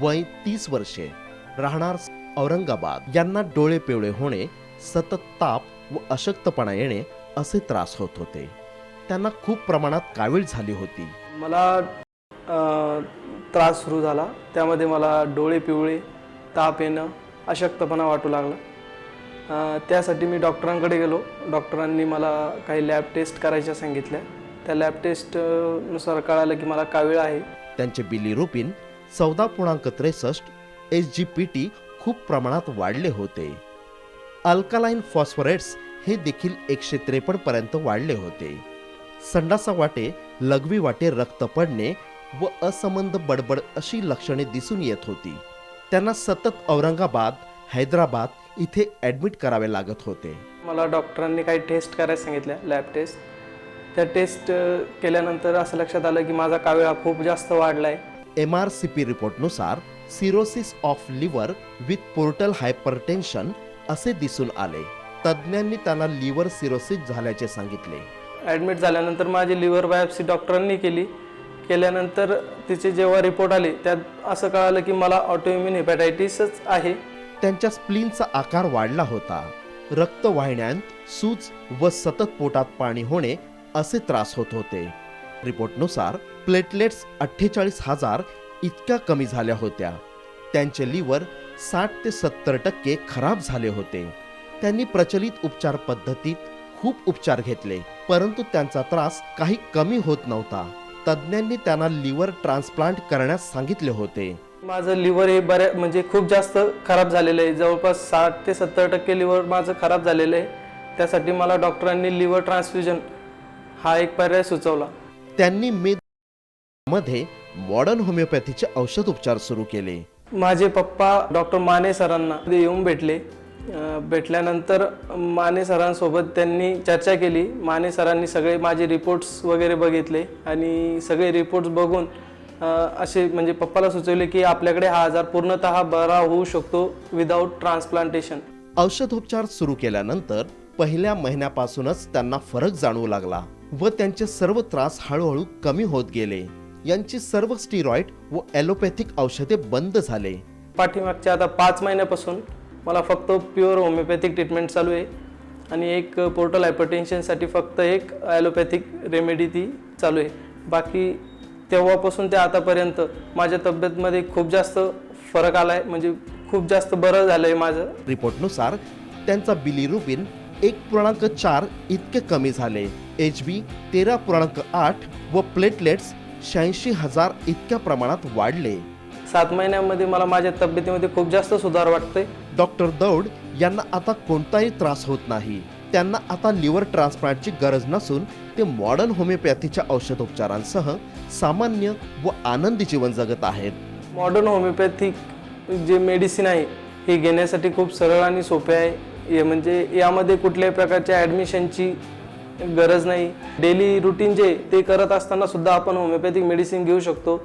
वय तीस वर्षे राहणार औरंगाबाद. यांना डोळे पिवळे होणे सतत ताप व अशक्तपणा येणे असे त्रास होत होते. त्यांना खूप प्रमाणात कावीळ झाली होती. मला त्रास सुरू झाला. त्यामध्ये मला डोळे पिवळे ताप येणं अशक्तपणा वाटू लागला. त्यासाठी मी डॉक्टरांकडे गेलो. डॉक्टरांनी मला काही लॅब टेस्ट करायच्या सांगितल्या. त्या लॅब टेस्ट अ, नुसार कळालं की मला कावीळ आहे. त्यांचे बिलीरुपिन चौदा पूर्णांक त्रेसष्ट एच जी पी टी खूप प्रमाणात वाढले होते. अल्कालाईन फॉस्फरेट्स हे देखील एकशे त्रेपन्न पर्यंत वाढले होते. संडासा वाटे लघवी वाटे रक्त पडणे व असंबंध बडबड अशी लक्षणे दिसून येत होती. त्यांना सतत औरंगाबाद हैदराबाद इथे ॲडमिट करावे लागत होते. मला डॉक्टरांनी काही टेस्ट करायला सांगितल्या लॅब टेस्ट. त्या टेस्ट केल्यानंतर असं लक्षात आलं की माझा कावेळा खूप जास्त वाढला आहे M R C P रिपोर्टनुसार cirrhosis of liver with portal hypertension असे दिसून आले. तज्ज्ञांनी त्यांना लिव्हर सिरोसिस झाल्याचे सांगितले. ॲडमिट झाल्यानंतर माझी लिव्हर बायोप्सी डॉक्टरांनी केली. केल्यानंतर तिचे जेव्हा रिपोर्ट आले त्यात असं कळालं की मला ऑटोइम्युन हेपॅटायटिसच आहे. त्यांच्या स्प्लीनचा आकार वाढला होता. रक्तवाहिन्यांत सूज व सतत पोटात पाणी होणे असे त्रास होत होते. रिपोर्टनुसार प्लेटलेट्स अठ्ठेचाळीस हजार इतक्या कमी झाल्या होत्या. त्यांचे लिव्हर साठ ते सत्तर टक्के खराब झाले होते. त्यांनी प्रचलित उपचार पद्धतीत खूप उपचार घेतले परंतु त्यांचा त्रास काही कमी होत नव्हता. तज्ज्ञांनी त्यांना लिव्हर ट्रान्सप्लांट करण्यास सांगितले होते. माझं लिव्हर हे बऱ्या म्हणजे खूप जास्त खराब झालेलं आहे. जवळपास साठ ते सत्तर टक्के लिव्हर माझं खराब झालेलं आहे. त्यासाठी मला डॉक्टरांनी लिव्हर ट्रान्सफ्युजन हा एक पर्याय सुचवला. त्यांनी मे मध्ये मॉडर्न होमिओपॅथीचे औषध उपचार सुरू केले. माझे पप्पा डॉक्टर माने सरांना ते येऊन भेटले. भेटल्यानंतर माने सरांसोबत त्यांनी चर्चा केली. माने सरांनी सगळे माझे रिपोर्ट्स वगैरे बघितले आणि सगळे रिपोर्ट्स बघून असे म्हणजे पप्पाला सुचवले की आपल्याकडे हा आजार पूर्णतः बरा होऊ शकतो विदाऊट ट्रान्सप्लांटेशन औषधोपचार सुरू केल्यानंतर पहिल्या महिन्यापासूनच त्यांना फरक जाणवू लागला. व त्यांचे सर्व त्रास हळूहळू कमी होत गेले. यांची सर्व स्टिरॉइड व ॲलोपॅथिक औषधे बंद झाले. पाठीमागच्या आता पाच महिन्यापासून मला फक्त प्युअर होमिओपॅथिक ट्रीटमेंट चालू आहे. आणि एक पोर्टल हायपरटेन्शनसाठी फक्त एक ॲलोपॅथिक रेमेडी ती चालू आहे. बाकी तेव्हापासून ते आतापर्यंत माझ्या तब्येतमध्ये खूप जास्त फरक आला आहे म्हणजे खूप जास्त बरं झालं आहे माझं रिपोर्टनुसार त्यांचा बिलीरुबिन एक पूर्णांक चार इतके कमी झाले. एच बी तेरा पूर्णांक आठ व प्लेटलेट्स शहाऐंशी हजार इतक्या प्रमाणात वाढले. सात महिन्यामध्ये मला माझ्या तब्येतीमध्ये खूप जास्त सुधार वाटतोय. डॉक्टर दौड यांना आता कोणताही त्रास होत नाही. त्यांना आता लिव्हर ट्रान्सप्लांटची गरज नसून ते मॉडर्न होमिओपॅथीच्या औषधोपचारांसह सामान्य व आनंदी जीवन जगत आहेत. मॉडर्न होमिओपॅथिक जे मेडिसिन आहे हे घेण्यासाठी खूप सरळ आणि सोपे आहे. हे म्हणजे यामध्ये कुठल्याही प्रकारच्या ॲडमिशनची गरज नाही. डेली रुटीन जे ते करत असताना सुद्धा आपण होमिओपॅथिक मेडिसिन घेऊ शकतो.